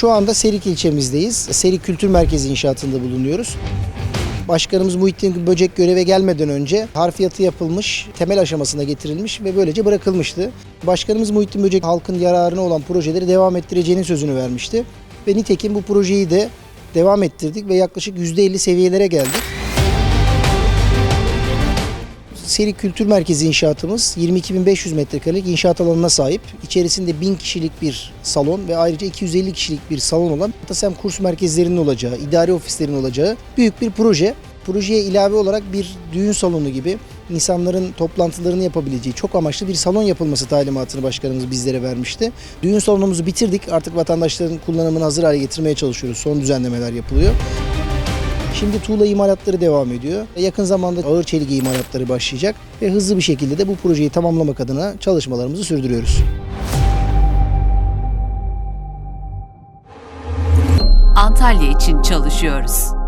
Şu anda Serik ilçemizdeyiz. Serik Kültür Merkezi inşaatında bulunuyoruz. Başkanımız Muhittin Böcek göreve gelmeden önce harfiyatı yapılmış, temel aşamasına getirilmiş ve böylece bırakılmıştı. Başkanımız Muhittin Böcek halkın yararına olan projeleri devam ettireceğinin sözünü vermişti. Ve nitekim bu projeyi de devam ettirdik ve yaklaşık %50 seviyelere geldik. Seri Kültür Merkezi inşaatımız 22.500 metrekarelik inşaat alanına sahip. İçerisinde 1000 kişilik bir salon ve ayrıca 250 kişilik bir salon olan TASEM kurs merkezlerinin olacağı, idari ofislerin olacağı büyük bir proje. Projeye ilave olarak bir düğün salonu gibi insanların toplantılarını yapabileceği çok amaçlı bir salon yapılması talimatını başkanımız bizlere vermişti. Düğün salonumuzu bitirdik. Artık vatandaşların kullanımını hazır hale getirmeye çalışıyoruz. Son düzenlemeler yapılıyor. Şimdi tuğla imalatları devam ediyor. Yakın zamanda ağır çelik imalatları başlayacak ve hızlı bir şekilde de bu projeyi tamamlamak adına çalışmalarımızı sürdürüyoruz. Antalya için çalışıyoruz.